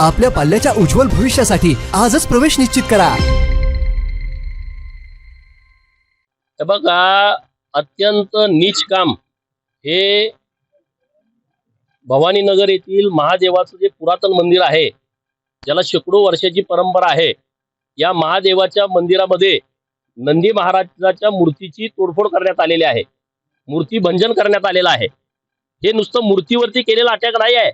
आपल्या पाल्याच्या उज्ज्वल भविष्यासाठी आजच प्रवेश निश्चित करा. बघा अत्यंत नीच काम. हे भवानीनगर येथील महादेवाचं जे पुरातन मंदिर आहे ज्याला शेकडो वर्षाची परंपरा आहे या महादेवाच्या मंदिरामध्ये नंदी महाराजाच्या मूर्तीची तोडफोड करण्यात आलेली आहे. मूर्ती भंजन करण्यात आलेलं आहे. हे नुसतं मूर्तीवरती केलेला अटॅक नाही आहे.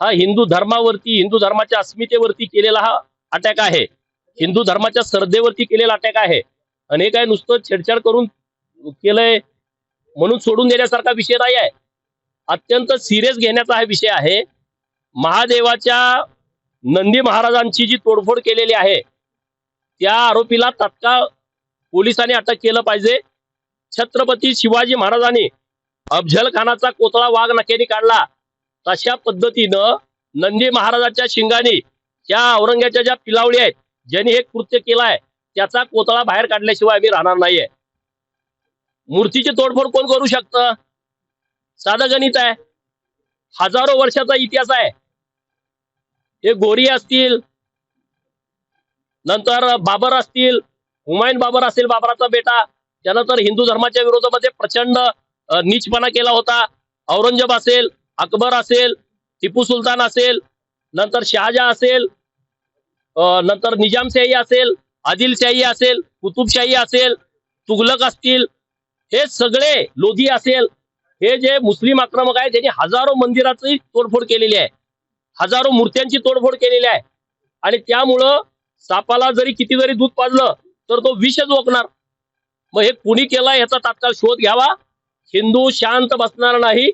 हा हिंदू धर्मावरती हिंदू धर्माच्या अस्मितेवरती केलेला हा अटॅक आहे. हिंदू धर्माच्या श्रद्धेवरती केलेला अटॅक आहे. आणि हे काय नुसतं छेडछाड करून केलंय म्हणून सोडून देण्यासारखा विषय नाही आहे. अत्यंत सिरियस घेण्याचा हा विषय आहे. महादेवाच्या नंदी महाराजांची जी तोडफोड केलेली आहे त्या आरोपीला तात्काळ पोलिसांनी अटक केलं पाहिजे. छत्रपती शिवाजी महाराजांनी अफजल खानाचा कोतळा वाघ नक्याने काढला. तशा पद्धतीनं नंदी महाराजाच्या शिंगाने त्या औरंग्याच्या ज्या पिलावळी आहेत ज्यांनी हे कृत्य केलंय त्याचा कोतळा बाहेर काढल्याशिवाय आम्ही राहणार नाहीये. मूर्तीची तोडफोड कोण करू शकतं? साधं गणित आहे. हजारो वर्षाचा इतिहास आहे. हे गोरी असतील नंतर बाबर असतील हुमायून बाबर असेल बाबराचा बेटा त्यानं तर हिंदू धर्माच्या विरोधामध्ये प्रचंड नीचपणा केला होता औरंगजेब असेल अकबर असेल टिपू सुलतान असेल नंतर शहाजहा असेल नंतर निजामशाही असेल आदिलशाही असेल कुतुबशाही असेल तुगलक असतील हे सगळे लोधी असेल हे जे मुस्लिम आक्रमक आहे त्यांनी हजारो मंदिराची तोडफोड केलेली आहे. हजारो मूर्त्यांची तोडफोड केलेली आहे. आणि त्यामुळं सापाला जरी किती जरी दूध पाजलं तर तो विषच ओकणार. मग हे कुणी केलं याचा तात्काळ शोध घ्यावा. हिंदू शांत बसणार नाही.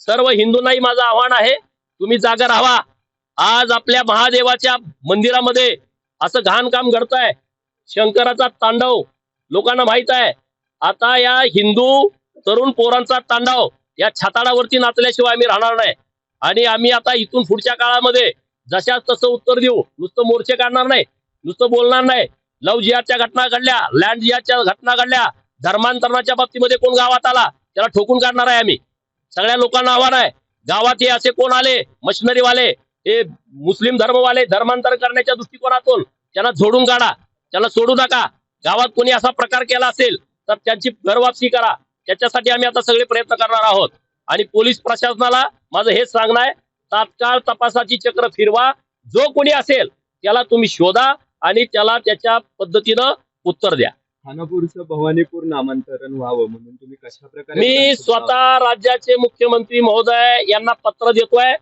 सर्व हिंदूंनाही माझं आव्हान आहे. तुम्ही जागा राहा आज आपल्या महादेवाच्या मंदिरामध्ये असं घाण काम घडतंय. शंकराचा तांडव लोकांना माहीत आहे. आता या हिंदू तरुण पोरांचा तांडव या छाताडावरती नाचल्याशिवाय आम्ही राहणार नाही. आणि आम्ही आता इथून पुढच्या काळामध्ये जशाच तसं उत्तर देऊ. नुसतं मोर्चे काढणार नाही. नुसतं बोलणार नाही. लव जिहादच्या घटना घडल्या लँड जिहादच्या घटना घडल्या. धर्मांतरणाच्या बाबतीमध्ये कोण गावात आला त्याला ठोकून काढणार आहे आम्ही. सगळ्या लोकांना आव्हान आहे. गावात हे असे कोण आले? मशिनरीवाले. हे मुस्लिम धर्मवाले धर्मांतर करण्याच्या दृष्टिकोनातून त्यांना झोडून काढा. त्यांना सोडू नका. गावात कोणी असा प्रकार केला असेल तर त्यांची घरवापसी करा. त्याच्यासाठी आम्ही आता सगळे प्रयत्न करणार आहोत. आणि पोलीस प्रशासनाला माझं हेच सांगणं आहे तात्काळ तपासाची चक्र फिरवा. जो कोणी असेल त्याला तुम्ही शोधा आणि त्याला त्याच्या पद्धतीनं उत्तर द्या. खानापूरचं भवानीपूर नामांतरण व्हावं म्हणून तुम्ही कशा प्रकारे मी स्वतः राज्याचे मुख्यमंत्री महोदय यांना पत्र देतोय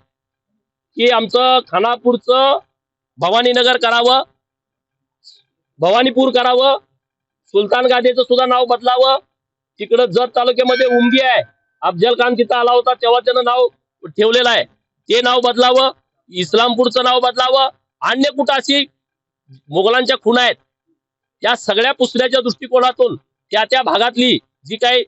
की आमचं खानापूरचं भवानीनगर करावं भवानीपूर करावं सुलतान गादेचं सुद्धा नाव बदलावं. तिकडं जत तालुक्यामध्ये उमगी आहे. अफजल खान तिथं आला होता तेव्हा त्यानं नाव ठेवलेलं आहे. ते नाव बदलावं इस्लामपूरचं नाव बदलावं. अन्य कुठं अशी मुघलांच्या खुणा आहेत? त्या सगळ्या पुसण्याच्या दृष्टिकोनातून त्या त्या भागातली जी काही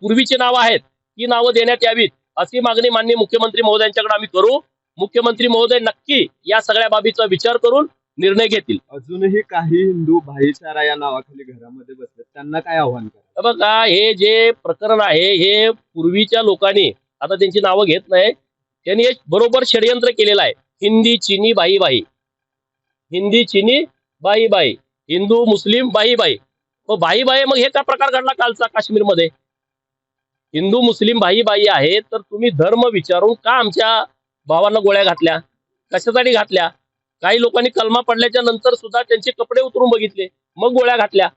पूर्वीची नावं आहेत ती नावं देण्यात यावीत अशी मागणी माननीय मुख्यमंत्री महोदयांच्याकडे आम्ही करू. मुख्यमंत्री महोदय नक्की या सगळ्या बाबीचा विचार करून निर्णय घेतील. अजूनही काही हिंदू भाईचारा या नावाखाली घरामध्ये बसले त्यांना काय आव्हान करा? हे बघा हे जे प्रकरण आहे हे पूर्वीच्या लोकांनी आता त्यांची नावं घेत नाही त्यांनी एक बरोबर षडयंत्र केलेलं आहे. हिंदी चिनी बाई बाई. हिंदी चिनी बाई बाई. हिंदू मुस्लिम बाई बाई. मग बाई बाई मग हे का प्रकार घडला कालचा काश्मीरमध्ये. हिंदू मुस्लिम बाई बाई आहेत तर तुम्ही धर्म विचारून का आमच्या भावांना गोळ्या घातल्या? कशासाठी घातल्या? काही लोकांनी कलमा पडल्याच्या नंतर सुद्धा त्यांचे कपडे उतरून बघितले मग गोळ्या घातल्या.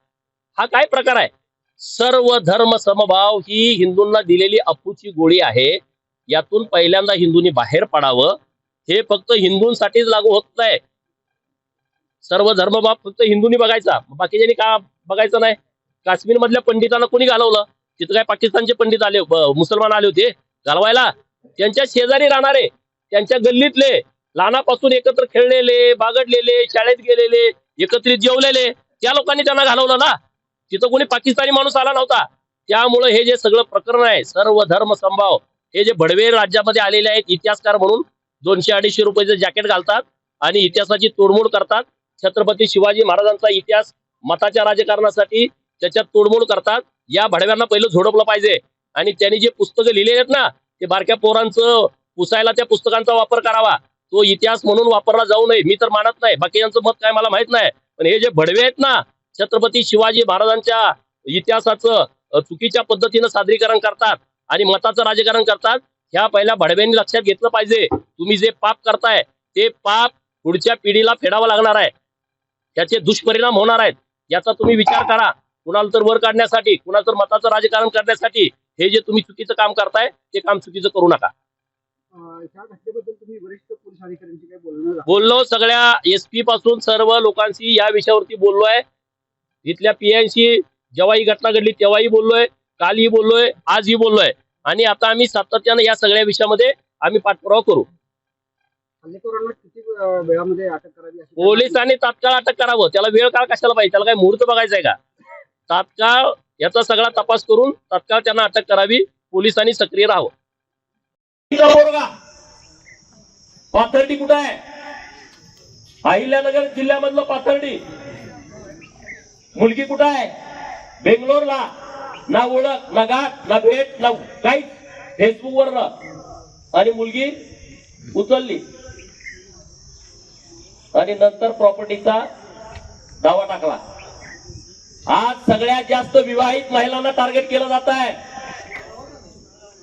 हा काय प्रकार आहे? सर्व धर्म समभाव ही हिंदूंना दिलेली अफूची गोळी आहे. यातून पहिल्यांदा हिंदूंनी बाहेर पडावं. हे फक्त हिंदूंसाठीच लागू होत नाही. सर्व धर्मभाव फक्त हिंदूंनी बघायचा. बाकीच्यांनी का बघायचं नाही? काश्मीर मधल्या पंडितांना कोणी घालवलं? तिथं काय पाकिस्तानचे पंडित आले मुसलमान आले होते? घालवायला? त्यांच्या शेजारी राहणारे त्यांच्या गल्लीतले लहानापासून एकत्र खेळलेले बागडलेले शाळेत गेलेले एकत्रित जेवलेले त्या लोकांनी त्यांना घालवलं ना? तिथं कोणी पाकिस्तानी माणूस आला नव्हता. त्यामुळे हे जे सगळं प्रकरण आहे सर्व धर्म संभाव हे जे भडवे राज्यामध्ये आलेले आहेत इतिहासकार म्हणून दोनशे अडीचशे रुपयाचं जॅकेट घालतात आणि इतिहासाची तोडमोड करतात. छत्रपती शिवाजी महाराजांचा इतिहास मताच्या राजकारणासाठी त्याच्यात तोडमोड करतात. या भडव्यांना पहिलं झोडपलं पाहिजे. आणि त्यांनी जे पुस्तकं लिहिलेली आहेत ना ते बारक्या पोरांचं पुसायला त्या पुस्तकांचा वापर करावा. तो इतिहास म्हणून वापरला जाऊ नये. मी तर मानत नाही. बाकीच्यांचं मत काय मला माहीत नाही. पण हे जे भडवे आहेत ना छत्रपती शिवाजी महाराजांच्या इतिहासाचं चुकीच्या पद्धतीनं सादरीकरण करतात आणि मताचं राजकारण करतात ह्या पहिल्या भडव्यांनी लक्षात घेतलं पाहिजे. तुम्ही जे पाप करताय ते पाप पुढच्या पिढीला फेडावं लागणार आहे. त्याचे दुष्परिणाम होणार आहेत. याचा तुम्ही विचार करा. कुणाला तर वर काढण्यासाठी कुणाला तर मताचं राजकारण करण्यासाठी हे जे तुम्ही चुकीचं काम करताय ते काम चुकीचं करू नका? बोललो सगळ्या एस पी पासून सर्व लोकांशी या विषयावरती बोललोय. इथल्या पीआयशी जेव्हा ही घटना घडली तेव्हाही बोललोय. कालही बोललोय आजही बोललोय. आणि आता आम्ही सातत्यानं या सगळ्या विषयामध्ये आम्ही पाठपुरावा करू. हल्लेखोरांना किती अं, वेळामध्ये अटक करावी अशी पोलिसांनी तात्काळ अटक करावं. त्याला वेळ काळ कशाला पाहिजे? त्याला काय मुहूर्त बघायचा आहे का? तात्काळ याचा सगळा तपास करून तात्काळ त्यांना अटक करावी. पोलिसांनी सक्रिय राहावं. पोरगा. पाथर्डी कुठं आहे? अहिल्यानगर जिल्ह्यामधलं पाथर्डी. मुलगी कुठं आहे? बेंगलोरला. ना ओळख ना गाठ ना भेट ना काहीच. फेसबुक वर आणि मुलगी उचलली. आणि नंतर प्रॉपर्टीचा दावा टाकला. आज सगळ्यात जास्त विवाहित महिलांना टार्गेट केलं जात आहे.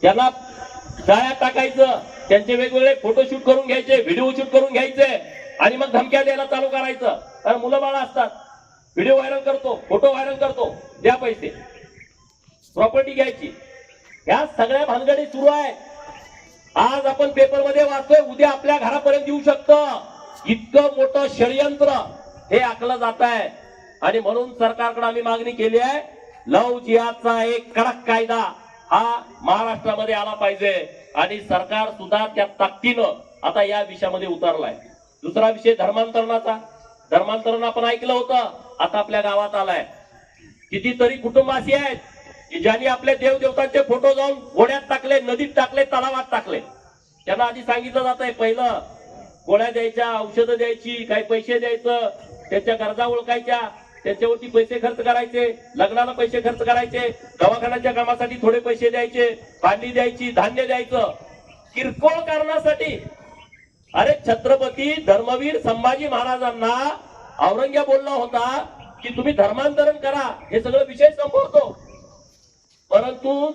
त्यांना जाळ्यात टाकायचं त्यांचे वेगवेगळे फोटोशूट करून घ्यायचे व्हिडिओ शूट करून घ्यायचे आणि मग धमक्या द्यायला चालू करायचं. कारण मुलं बाळा असतात. व्हिडिओ व्हायरल करतो फोटो व्हायरल करतो. द्या पैसे. प्रॉपर्टी घ्यायची. ह्या सगळ्या भानगडी सुरू आहे. आज आपण पेपरमध्ये वाचतोय उद्या आपल्या घरापर्यंत येऊ शकतं. इतकं मोठं षडयंत्र हे आखलं जात आहे. आणि म्हणून सरकारकडे आम्ही मागणी केली आहे लव जिहादचा एक कडक कायदा हा महाराष्ट्रामध्ये आला पाहिजे. आणि सरकार सुद्धा त्या ताकदीनं आता या विषयामध्ये उतरलाय. दुसरा विषय धर्मांतरणाचा. धर्मांतरण आपण ऐकलं होतं आता आपल्या गावात आलाय. कितीतरी कुटुंबाशी आहेत की ज्यांनी आपले देवदेवतांचे फोटो जाऊन घोड्यात टाकले नदीत टाकले तलावात टाकले. त्यांना आधी सांगितलं जात आहे पहिलं गोळ्या द्यायच्या औषधं द्यायची काही पैसे द्यायचं त्यांच्या गरजा ओळखायच्या त्याच्यावरती पैसे खर्च करायचे लग्नाला पैसे खर्च करायचे दवाखान्याच्या कामासाठी थोडे पैसे द्यायचे भांडी द्यायची धान्य द्यायचं. किरकोळ कारणासाठी. अरे छत्रपती धर्मवीर संभाजी महाराजांना औरंग्या बोलला होता की तुम्ही धर्मांतरण करा हे सगळं विषय संपवतो. परंतु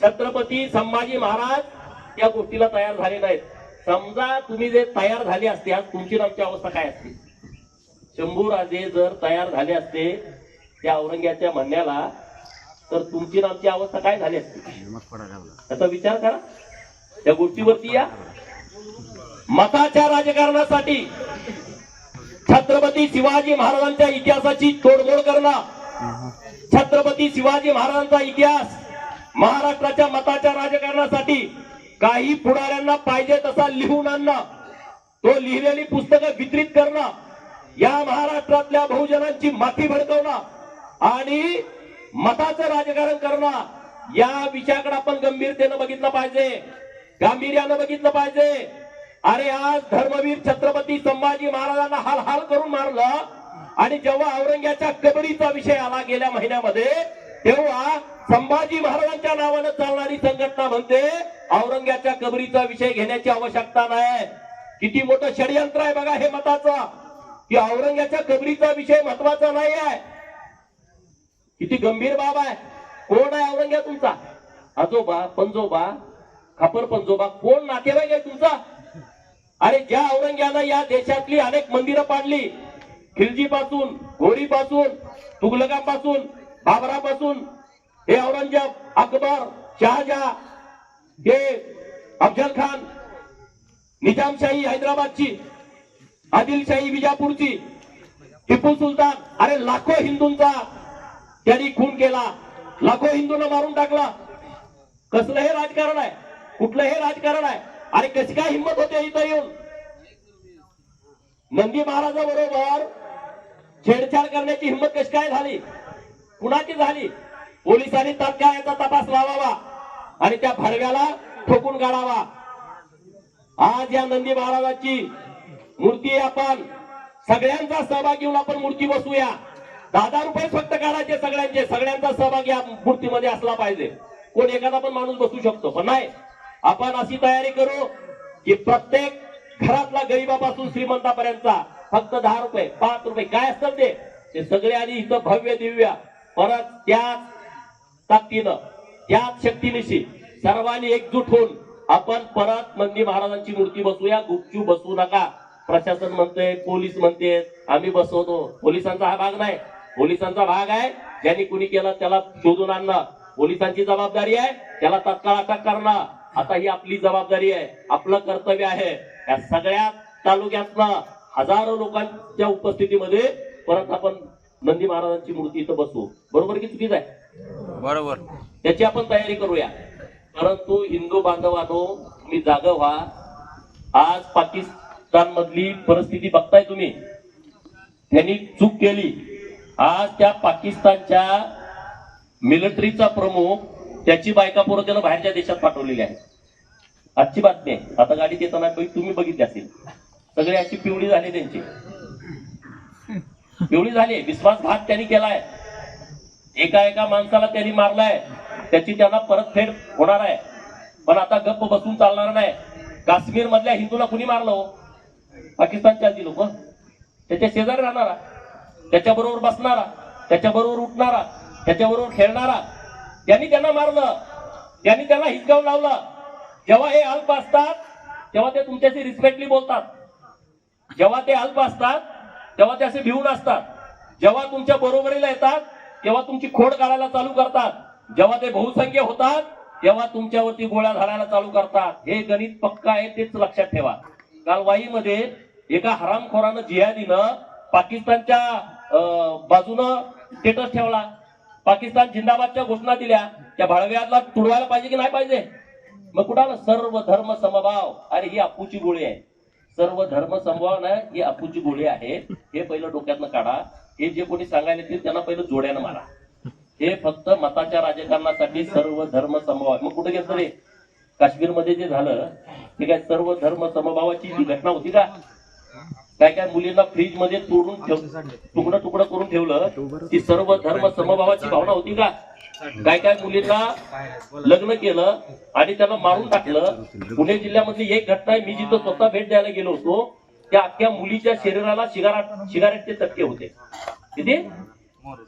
छत्रपती संभाजी महाराज या गोष्टीला तयार झाले नाहीत. समजा तुम्ही जे तयार झाले असते आज तुमची आमची अवस्था काय असते? शंभू राजे जर तयार झाले असते त्या औरंग्याच्या म्हणण्याला तर तुमची आमची अवस्था काय झाली असते? त्याचा विचार करा. त्या गोष्टीवरती या. मताच्या राजकारणासाठी छत्रपती शिवाजी महाराजांच्या इतिहासाची तोडमोड करणं छत्रपती शिवाजी महाराजांचा इतिहास महाराष्ट्राच्या मताच्या राजकारणासाठी काही पुढाऱ्यांना पाहिजे तसा लिहून आणणं. तो लिहिलेली पुस्तकं वितरित करणं. या महाराष्ट्रातल्या बहुजनांची माथी भडकवणं आणि मताचं राजकारण करणं. या विषयाकडे आपण गंभीरतेनं बघितलं पाहिजे. गांभीर्यानं बघितलं पाहिजे. अरे आज धर्मवीर छत्रपती संभाजी महाराजांना हाल हाल करून मारलं आणि जेव्हा औरंग्याच्या कबडीचा विषय आला गेल्या महिन्यामध्ये तेव्हा संभाजी महाराजांच्या नावानं चालणारी संघटना म्हणते औरंग्याच्या कबरीचा विषय घेण्याची आवश्यकता नाही. किती मोठं षडयंत्र आहे बघा हे मताचा. की औरंग्याच्या कबरीचा विषय महत्त्वाचा नाही आहे किती गंभीर बाब आहे. कोण आहे औरंग्या तुमचा? आजोबा पंजोबा खापर पंजोबा कोण नातेवाईक आहे तुमचा? अरे ज्या औरंग्यानं या देशातली अनेक मंदिरं पाडली खिलजी पासून घोरी पासून तुगलकापासून बाबरापासून हे औरंगजेब अकबर शहाजहा हे अफजल खान निजामशाही हैदराबादची आदिलशाही विजापूरची टिपू सुलतान अरे लाखो हिंदूंचा त्यांनी खून केला. लाखो हिंदूंना मारून टाकला. कसलं हे राजकारण आहे कुठलं हे राजकारण आहे अरे कशी काय हिंमत होते इथं येऊन? नंदी महाराजाबरोबर छेडछाड करण्याची हिंमत कशी काय झाली? कुणाची झाली. पोलिसांनी तात्काळ याचा तपास लावावा आणि त्या भडव्याला ठोकून काढावा. आज या नंदी महाराजाची मूर्ती आपण. सगळ्यांचा सहभाग घेऊन आपण मूर्ती बसूया दहा रुपये फक्त काढायचे सगळ्यांचे. सगळ्यांचा सहभाग या मूर्तीमध्ये असला पाहिजे. कोण एखादा पण माणूस बसू शकतो पण नाही. आपण अशी तयारी करू की प्रत्येक घरातला गरीबापासून श्रीमंतापर्यंतचा फक्त दहा रुपये पाच रुपये काय असतात ते सगळे आणि इथं भव्य दिव्या परत त्याच ताकदीनं त्याच शक्तीनिशी सर्वांनी एकजूट होऊन आपण परत मंदी महाराजांची मूर्ती बसूया गुपचूप बसवू नका. प्रशासन म्हणते पोलीस म्हणते आम्ही बसवतो. पोलिसांचा हा भाग नाही. पोलिसांचा भाग आहे ज्यांनी कुणी केलं त्याला शोधून आणणं. पोलिसांची जबाबदारी आहे त्याला तत्काळ अटक करणं. आता ही आपली जबाबदारी आहे आपलं कर्तव्य आहे. या सगळ्या तालुक्यातनं हजारो लोकांच्या उपस्थितीमध्ये परत आपण नंदी महाराजांची मूर्ती इथं बसवू बरोबर की चुकीच आहे? बरोबर. त्याची आपण तयारी करूया. परंतु हिंदू बांधवानो तुम्ही जाग व्हा. आज पाकिस्तान मधली परिस्थिती बघताय तुम्ही. त्यांनी चूक केली. आज त्या पाकिस्तानच्या मिलिटरीचा प्रमुख त्याची बायका पोरं त्यानं बाहेरच्या देशात पाठवलेली आहे आजची बातमी आहे. आता गाडीत येताना तुम्ही बघितली असेल. सगळे अशी पिवळी झाली त्यांची. एवढी झाली. विश्वासघात त्यांनी केलाय. एका एका माणसाला त्यांनी मारलाय. त्याची त्यांना परतफेड होणार आहे. पण आता गप्प बसून चालणार नाही. काश्मीर मधल्या हिंदूला कुणी मारलं हो? पाकिस्तानच्या पाकिस्तानच्या लोक. त्याच्या शेजारी राहणारा. त्याच्याबरोबर बसणारा. त्याच्याबरोबर उठणारा. त्याच्याबरोबर खेळणारा. त्यांनी त्यांना मारलं. त्यांनी त्यांना हिसकावून लावलं. जेव्हा हे अल्प असतात तेव्हा ते तुमच्याशी रिस्पेक्टली बोलतात. जेव्हा ते अल्प असतात तेव्हा ते असे भिवून असतात. जेव्हा तुमच्या बरोबरीला येतात तेव्हा तुमची खोड काढायला चालू करतात. जेव्हा ते बहुसंख्य होतात तेव्हा तुमच्यावरती गोळ्या घालायला चालू करतात. हे गणित पक्का आहे तेच लक्षात ठेवा. काल वाईमध्ये एका हरामखोरानं जिहादीनं पाकिस्तानच्या अं, बाजूनं स्टेटस ठेवला. पाकिस्तान जिंदाबादच्या घोषणा दिल्या. त्या भाडव्याला तुडवायला पाहिजे की नाही पाहिजे? मग कुठाला सर्व धर्म समभाव. अरे ही अपूची गोळी आहे. सर्व धर्म संभावना ही आपूची गोळी आहे हे पहिलं डोक्यातनं काढा. हे जे कोणी सांगायला येतील त्यांना पहिलं जोड्यानं मारा. हे फक्त मताच्या राजकारणासाठी सर्व धर्म समभाव मग कुठे गेलं रे? काश्मीरमध्ये जे झालं ते काय सर्व धर्म समभावाची जी घटना होती का? काय काय मुलींना फ्रीजमध्ये तोडून ठेव तुकडं तुकडं करून ठेवलं ती सर्व धर्म समभावाची भावना होती का? काय काय मुलींना लग्न केलं आणि त्यांना मारून टाकलं. पुणे जिल्ह्यामधली एक घटना आहे मी जिथं स्वतः भेट द्यायला गेलो होतो त्या अख्ख्या मुलीच्या शरीराला सिगारेट सिगारेटचे चटके होते. किती?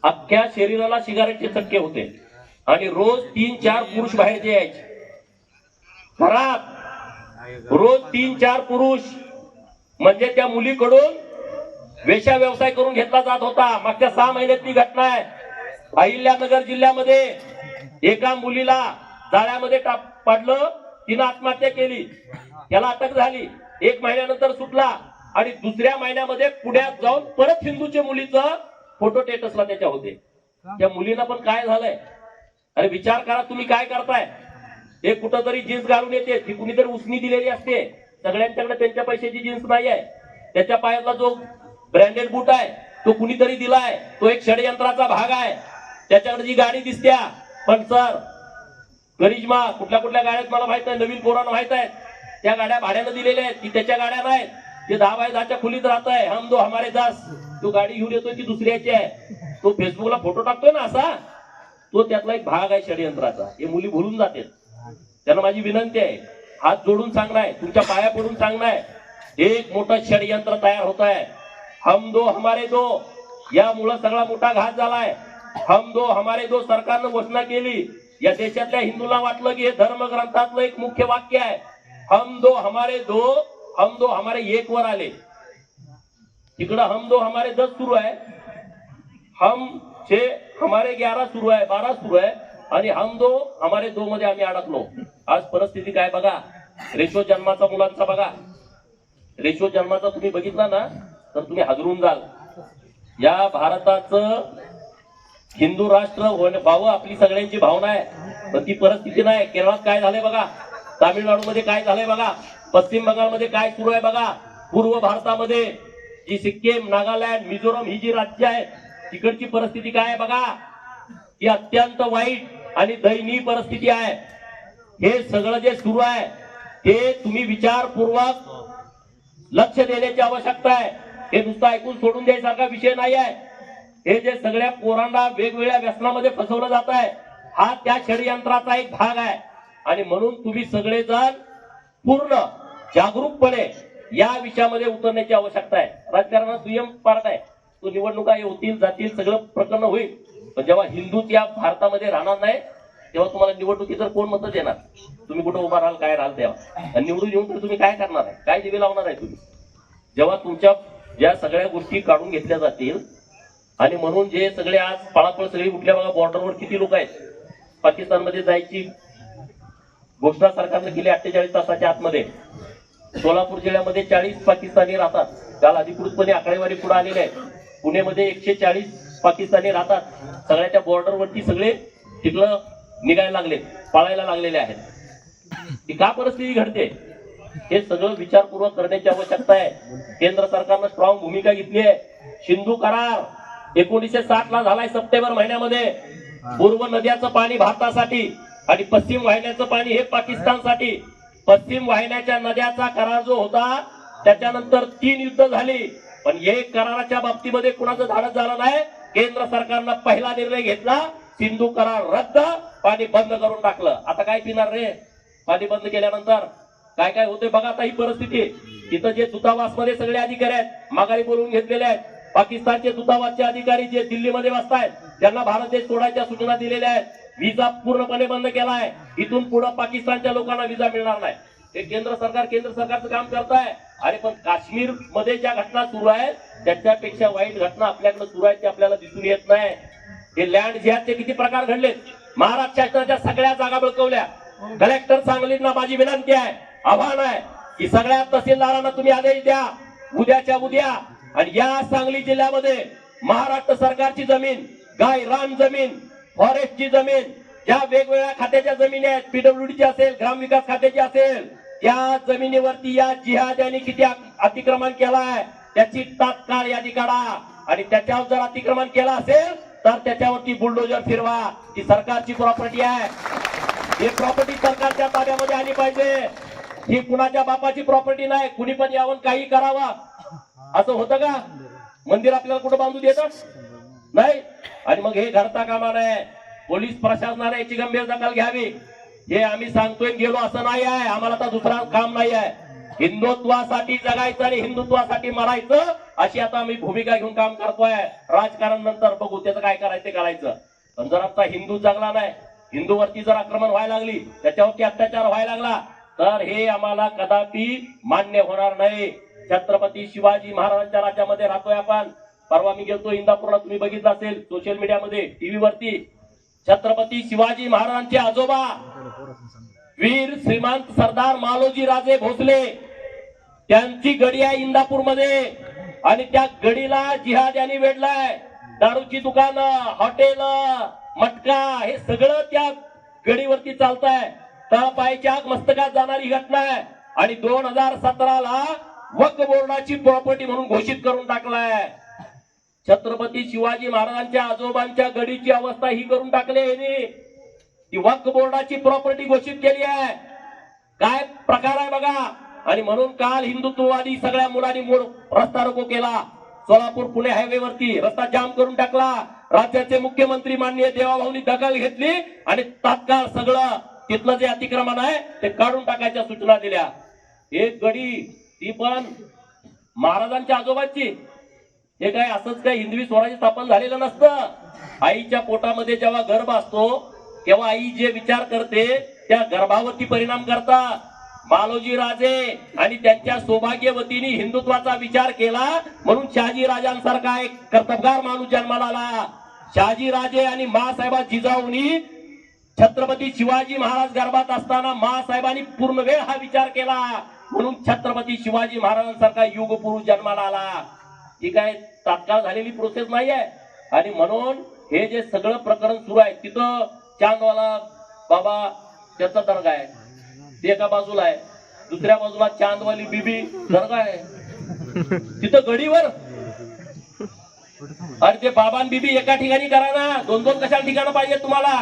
अख्ख्या शरीराला सिगारेटचे चटके होते. आणि रोज तीन चार पुरुष बाहेरचे यायचे. घरात रोज तीन चार पुरुष. म्हणजे त्या मुलीकडून वेशा व्यवसाय करून घेतला जात होता. मागच्या सहा महिन्यात ती घटना आहे. अहिल्यानगर जिल्ह्यामध्ये एका मुलीला जाळ्यामध्ये टाक पाडलं. तिनं आत्महत्या केली. त्याला अटक झाली. एक महिन्यानंतर सुटला. आणि दुसऱ्या महिन्यामध्ये पुण्यात जाऊन परत हिंदूच्या मुलीचं फोटो टेटसला त्याच्या होते. त्या मुलीला पण काय झालंय? अरे विचार करा तुम्ही काय करताय? हे कुठंतरी जीन्स घालून येते. ती कुणीतरी उसनी दिलेली असते. सगळ्यांच्याकडे त्यांच्या पैशाची जीन्स नाही आहे. त्याच्या पायातला जो ब्रँडेड बूट आहे तो कुणीतरी दिलाय. तो एक षडयंत्राचा भाग आहे. त्याच्याकडे जी गाडी दिसत्या पण सर करिश्मा कुठल्या कुठल्या गाड्यात मला माहीत आहे नवीन पोरांना माहीत आहेत त्या गाड्या भाड्यानं दिलेल्या आहेत की त्याच्या गाड्या नाहीत. ते दहा बाय दहाच्या खोलीत राहत आहे. हम दो हमारे दास. तो गाडी घेऊन येतोय ती दुसऱ्याची आहे. तो फेसबुकला फोटो टाकतोय ना असा? तो त्यातला एक भाग आहे षडयंत्राचा. हे मुली भुलून जाते त्यांना माझी विनंती आहे. हात जोडून सांगणार तुमच्या पाया पडून सांगणार एक मोठं षडयंत्र तयार होत आहे. हम दो हमारे दो. यामुळं सगळा मोठा घात झालाय. हम दो हमारे दो सरकारनं घोषणा केली. या देशातल्या हिंदूला वाटलं की हे धर्मग्रंथातलं एक मुख्य वाक्य आहे. हम दो हमारे दो हम दो हमारे एक वर आले. तिकडं हम दो हमारे दस सुरू आहे. हम छे हमारे ग्यारा सुरू आहे बारा सुरू आहे. आणि हम दो हमारे दो मध्ये आम्ही अडकलो. आज परिस्थिती काय बघा. रेशो जन्माचा मुलांचा बघा. रेशो जन्माचा तुम्ही बघितला ना तर तुम्ही हादरून जाल. या भारताचं हिंदू राष्ट्र होणे व्हावं आपली सगळ्यांची भावना आहे. पण ती परिस्थिती नाही. केरळात काय झालंय बघा? तामिळनाडूमध्ये काय झालंय बघा? पश्चिम बंगालमध्ये काय सुरू आहे बघा? पूर्व भारतामध्ये जी सिक्कीम नागालँड मिझोरम ही जी राज्य आहेत तिकडची परिस्थिती काय आहे बघा? ही अत्यंत वाईट आणि दयनीय परिस्थिती आहे. हे सगळं जे सुरू आहे ते तुम्ही विचारपूर्वक लक्ष देण्याची आवश्यकता आहे. हे नुसतं ऐकून सोडून द्यायसारखा विषय नाही आहे. हे जे सगळ्या पोरांना वेगवेगळ्या व्यसनामध्ये फसवलं जात आहे हा त्या षडयंत्राचा एक भाग आहे. आणि म्हणून तुम्ही सगळेजण पूर्ण जागरूकपणे या विषयामध्ये उतरण्याची आवश्यकता आहे. राजकारणात दुय्यम पार्ट आहे. तो निवडणुका होतील जातील सगळं प्रकरण होईल. पण जेव्हा हिंदूच या भारतामध्ये राहणार नाही तेव्हा तुम्हाला निवडणुकी तर कोण मतं देणार? तुम्ही कुठं उभा राहाल काय राहाल तेव्हा? आणि निवडून येऊन तर तुम्ही काय करणार आहे? काय दिवे लावणार आहे तुम्ही? जेव्हा तुमच्या ज्या सगळ्या गोष्टी काढून घेतल्या जातील आणि म्हणून जे सगळे आज पळापळ सगळी उठल्या बघा बॉर्डरवर किती लोक आहेत? पाकिस्तानमध्ये जायची घोषणा सरकारनं केली अठ्ठेचाळीस तासाच्या आतमध्ये. सोलापूर जिल्ह्यामध्ये चाळीस पाकिस्तानी राहतात. काल अधिकृतपणे आकडेवारी पुढे आलेली आहे पुण्यामध्ये एकशे चाळीस पाकिस्तानी राहतात. सगळ्याच्या बॉर्डरवरती सगळे तिकडं निघायला लागले पळायला लागलेले आहेत. ही का परिस्थिती घडते? हे सगळं विचारपूर्वक करण्याची आवश्यकता आहे. केंद्र सरकारनं स्ट्रॉंग भूमिका घेतली आहे. सिंधू करार! एकोणीसशे साठ ला झालाय सप्टेंबर महिन्यामध्ये. पूर्व नद्याचं पाणी भारतासाठी आणि पश्चिम वाहिन्याचं पाणी हे पाकिस्तानसाठी. पश्चिम वाहिन्याच्या नद्याचा करार जो होता त्याच्यानंतर तीन युद्ध झाली. पण एक कराराच्या बाबतीमध्ये कुणाचं धाडस झालं नाही. केंद्र सरकारनं पहिला निर्णय घेतला सिंधू करार रद्द पाणी बंद करून टाकलं. आता काय पिणार रे? पाणी बंद केल्यानंतर काय काय होते बघा आता ही परिस्थिती. तिथं जे दूतावासमध्ये सगळे अधिकारी आहेत माघारी बोलवून घेतलेले आहेत. पाकिस्तानचे दूतावासचे अधिकारी जे दिल्लीमध्ये बसतायत त्यांना भारत देश सोडायच्या सूचना दिलेल्या आहेत. विजा पूर्णपणे बंद केला आहे. इथून पुढे पाकिस्तानच्या लोकांना विजा मिळणार नाही. हे केंद्र सरकार केंद्र सरकारचं काम करत आहे पण काश्मीरमध्ये ज्या घटना सुरू आहेत त्याच्यापेक्षा वाईट घटना आपल्याकडे सुरू आहेत ते आपल्याला दिसून येत नाही. हे लँड जिहादचे किती प्रकार घडलेत. महाराष्ट्र शासनाच्या सगळ्या जागा बळकवल्या. कलेक्टर सांगलींना माझी विनंती आहे. आव्हान आहे की सगळ्या तहसीलदारांना तुम्ही आदेश द्या. उद्याच्या उद्या आणि या सांगली जिल्ह्यामध्ये महाराष्ट्र सरकारची जमीन गाय रान जमीन फॉरेस्टची जमीन ज्या वेगवेगळ्या खात्याच्या जमिनी आहेत. पीडब्ल्यूडीची असेल ग्रामविकास खात्याची असेल त्या जमिनीवरती या जिहाद्यांनी किती अतिक्रमण अतिक्रमण केलाय त्याची तात्काळ यादी काढा. आणि त्याच्यावर जर अतिक्रमण केलं असेल तर त्याच्यावरती बुलडोजर फिरवा. ती सरकारची प्रॉपर्टी आहे. ही प्रॉपर्टी सरकारच्या ताब्यामध्ये आली पाहिजे. ही कुणाच्या बापाची प्रॉपर्टी नाही कुणी पण यावं काही करावं. असं होतं का? मंदिर आपल्याला कुठं बांधू देतात नाही. आणि मग हे घडता कामा नये पोलीस प्रशासनाने याची गंभीर दखल घ्यावी. हे आम्ही सांगतोय गेलो असं नाही आहे. आम्हाला आता दुसरा काम नाही आहे. हिंदुत्वासाठी जगायचं आणि हिंदुत्वासाठी मरायचं अशी आता आम्ही भूमिका घेऊन काम करतोय. राजकारण नंतर बघू त्याचं काय करायचं करायचं. पण जर आता हिंदू जगला नाही हिंदूवरती जर आक्रमण व्हायला लागली त्याच्यावरती अत्याचार व्हायला लागला तर हे आम्हाला कदापि मान्य होणार नाही. छत्रपती शिवाजी महाराजांच्या राज्यामध्ये राहतोय आपण. परवा मी गेलतो इंदापूरला तुम्ही बघितलं असेल सोशल मीडियामध्ये टीव्ही वरती. छत्रपती शिवाजी महाराजांचे आजोबा. वीर श्रीमंत सरदार मालोजी राजे भोसले. त्यांची गडी आहे इंदापूरमध्ये. आणि त्या गडीला जिहाद यांनी वेढलाय. दारूची दुकानं हॉटेल मटका हे सगळं त्या गडीवरती चालत आहे तळपायच्या आग मस्तकात जाणारी घटना आहे. आणि दोन हजार सतराला वक्फ बोर्डाची प्रॉपर्टी म्हणून घोषित करून टाकलाय. छत्रपती शिवाजी महाराजांच्या आजोबांच्या गडीची अवस्था ही करून टाकली आहे ती वक्फ बोर्डाची प्रॉपर्टी घोषित केली आहे. काय प्रकार आहे बघा. आणि म्हणून काल हिंदुत्ववादी सगळ्या मुलांनी मूळ रस्ता रोको केला. सोलापूर पुणे हायवे वरती रस्ता जाम करून टाकला. राज्याचे मुख्यमंत्री माननीय देवाभाऊनी दखल घेतली आणि तात्काळ सगळं तिथलं जे अतिक्रमण आहे ते काढून टाकायच्या सूचना दिल्या. एक गडी ती पण महाराजांच्या आजोबाची. हे काय असंच काय हिंदवी स्वराज्य स्थापन झालेलं नसतं. आईच्या पोटामध्ये जेव्हा गर्भ असतो तेव्हा आई जे विचार करते त्या गर्भावरती परिणाम करता मालोजी राजे आणि त्यांच्या सौभाग्यवतीने हिंदुत्वाचा विचार केला म्हणून शहाजी राजांसारखा एक कर्तबगार माणूस जन्माला आला. शहाजी राजे आणि मासाहेबा जिजाऊनी छत्रपती शिवाजी महाराज गर्भात असताना मासाहेबांनी पूर्ण वेळ हा विचार केला. म्हणून छत्रपती शिवाजी महाराजांसारखा युग पुरुष जन्माला आला. ही काय तात्काळ झालेली प्रोसेस नाही आहे. आणि म्हणून हे जे सगळं प्रकरण सुरू आहे तिथं चांदवाला बाबा त्याचा दर्गा आहे. ते एका बाजूला आहे. दुसऱ्या बाजूला चांदवाली बीबी दर्गा आहे. तिथं गडीवर. अरे ते बाबा बीबी एका ठिकाणी करा ना दोन दोन कशा ठिकाण पाहिजे तुम्हाला?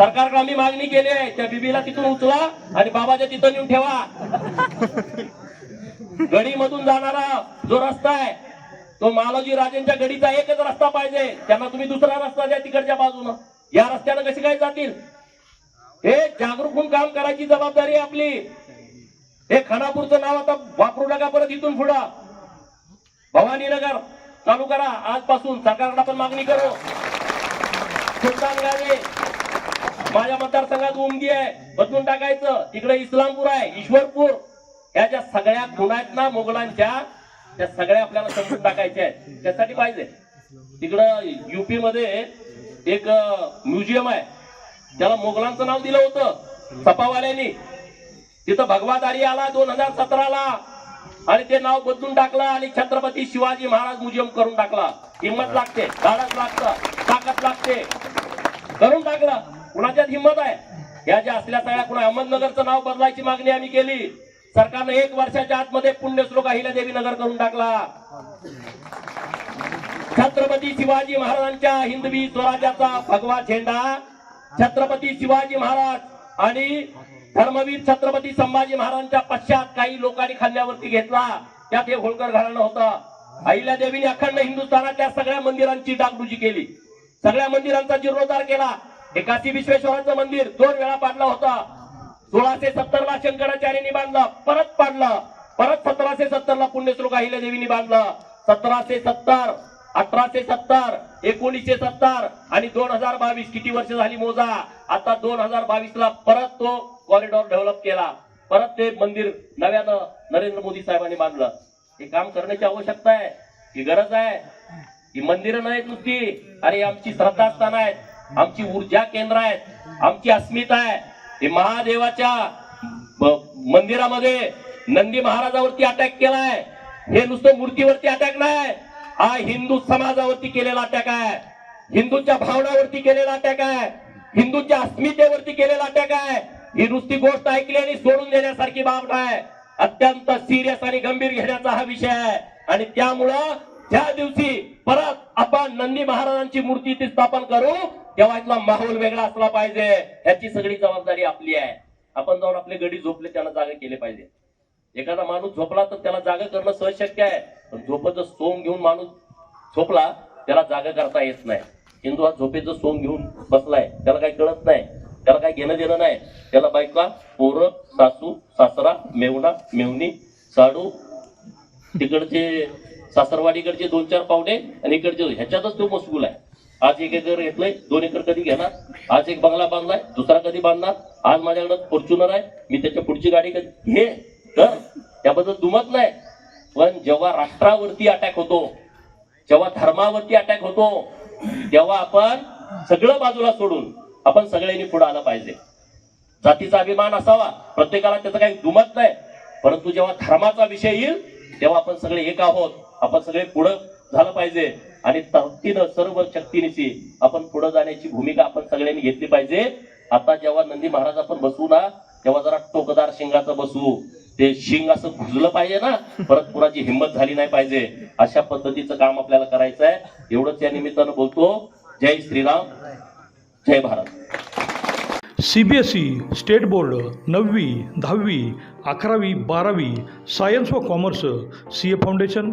सरकारकडे आम्ही मागणी केली आहे. त्या बीबीला तिथून उचला आणि बाबाच्या तिथं नेऊन ठेवा. गडी मधून जाणारा जो रस्ता आहे तो मालोजी राजेंच्या गडीचा एकच रस्ता पाहिजे. त्यांना तुम्ही दुसरा रस्ता द्या तिकडच्या बाजूनं. या रस्त्यानं कसे काय जातील? हे जागरूक होऊन काम करायची जबाबदारी आपली. हे खानापूरचं नाव आता वापरू नका परत इथून पुढं. भवानीनगर चालू करा. आजपासून सरकारला पण मागणी करू. सुलतान गावे माझ्या मतदारसंघात उमगी आहे. बदलून टाकायचं. तिकडे इस्लामपूर आहे ईश्वरपूर. या ज्या सगळ्या गुण आहेत ना मोगलांच्या त्या सगळ्या आपल्याला समजून टाकायच्या आहेत. त्यासाठी पाहिजे. तिकडं युपी मध्ये एक म्युझियम आहे. त्याला मोगलांचं नाव दिलं होतं सपावाल्यांनी तिथं भगवादारी आला दोन हजार सतराला. आणि ते नाव बदलून टाकलं आणि छत्रपती शिवाजी महाराज म्युझियम करून टाकला. हिंमत लागते धाडस लागतं ताकद लागते. करून टाकलं. कुणाच्यात हिंमत आहे? या ज्या असल्या सगळ्या कुणा अहमदनगरचं नाव बदलायची मागणी आम्ही केली. सरकारनं एक वर्षाच्या आतमध्ये पुण्यश्लोक अहिल्यादेवी नगर करून टाकला. छत्रपती शिवाजी महाराजांच्या हिंदवी स्वराज्याचा भगवा झेंडा छत्रपती शिवाजी महाराज आणि धर्मवीर छत्रपती संभाजी महाराजांच्या पश्चात काही लोकांनी खांद्यावरती घेतला. त्यात हे होळकर घराणं होतं. अहिल्यादेवीने अखंड हिंदुस्थानातल्या सगळ्या मंदिरांची डागडुजी केली. सगळ्या मंदिरांचा जीर्णोद्धार केला. एकाशी विश्वेश्वरांचं मंदिर दोन वेळा पाडला होता. सोळाशे सत्तर ला शंकराचार्यांनी बांधलं परत पाडलं. परत सतराशे सत्तर ला पुण्यश्लोक अहिल्यादेवींनी बांधलं. सतराशे सत्तर अठराशे सत्तर एकोणीसशे सत्तर आणि दोन हजार बावीस. किती वर्ष झाली मोजा? आता दोन हजार बावीस ला परत तो कॉरिडॉर डेव्हलप केला. परत ते मंदिर नव्यानं नरेंद्र मोदी साहेबांनी बांधलं. हे काम करण्याची आवश्यकता आहे ही गरज आहे. ही मंदिरं नाहीत नुसती. अरे आमची श्रद्धास्थान आहेत. आमची ऊर्जा केंद्र आहेत आमची अस्मिता आहे. हे महादेवाच्या मंदिरामध्ये नंदी महाराजावरती अटॅक केलाय. हे नुसतं मूर्तीवरती अटॅक नाही. हा हिंदू समाजावरती केलेला अटॅक आहे. हिंदूंच्या भावनावरती केलेला अटॅक आहे. हिंदूंच्या अस्मितेवरती केलेला अटॅक आहे. ही नुसती गोष्ट ऐकली आणि सोडून देण्यासारखी बाब नाही. अत्यंत सिरियस आणि गंभीर घेण्याचा हा विषय आहे. आणि त्यामुळं त्या दिवशी परत आपण नंदी महाराजांची मूर्ती ती स्थापन करू तेव्हा इथला माहोल वेगळा असला पाहिजे. ह्याची सगळी जबाबदारी आपली आहे. आपण जाऊन आपले गडी झोपले त्यांना जागा केले पाहिजे. एखादा माणूस झोपला तर त्याला जागा करणं सहज शक्य आहे. पण झोपेचं सोंग घेऊन माणूस झोपला त्याला जागा करता येत नाही. हिंदू हा झोपेचं सोंग घेऊन बसलाय. त्याला काही कळत नाही. त्याला काही घेणं देणं नाही. त्याला बायका पोरं सासू सासरा मेवणा मेवणी साडू तिकडचे सासरवाडीकडचे दोन चार पावडे आणि इकडचे ह्याच्यातच तो मशगूल आहे. आज एक एकर घेतलंय दोन एकर कधी घेणार? आज एक बंगला बांधलाय दुसरा कधी बांधणार? आज माझ्याकडे फॉर्च्युनर आहे मी त्याच्या पुढची गाडी कधी हे तर त्याबद्दल दुमत नाही. पण जेव्हा राष्ट्रावरती अटॅक होतो जेव्हा धर्मावरती अटॅक होतो तेव्हा आपण सगळं बाजूला सोडून आपण सगळ्यांनी पुढे आलं पाहिजे. जातीचा अभिमान असावा प्रत्येकाला त्याचं काही दुमत नाही. परंतु जेव्हा धर्माचा विषय येईल तेव्हा आपण सगळे एक आहोत. आपण सगळे पुढं झालं पाहिजे. आणि ताकदीनं सर्व शक्तीनिशी आपण पुढे जाण्याची भूमिका आपण सगळ्यांनी घेतली पाहिजे. आता जेव्हा नंदी महाराज आपण बसू ना तेव्हा जरा टोकदार शिंगाचं बसू. ते शिंग असं घुजलं पाहिजे ना परत कुणाची हिंमत झाली नाही पाहिजे. अशा पद्धतीचं काम आपल्याला करायचं आहे. एवढंच या निमित्तानं बोलतो. जय श्रीराम जय भारत. सीबीएसई स्टेट बोर्ड नववी दहावी अकरावी बारावी सायन्स व commerce C A foundation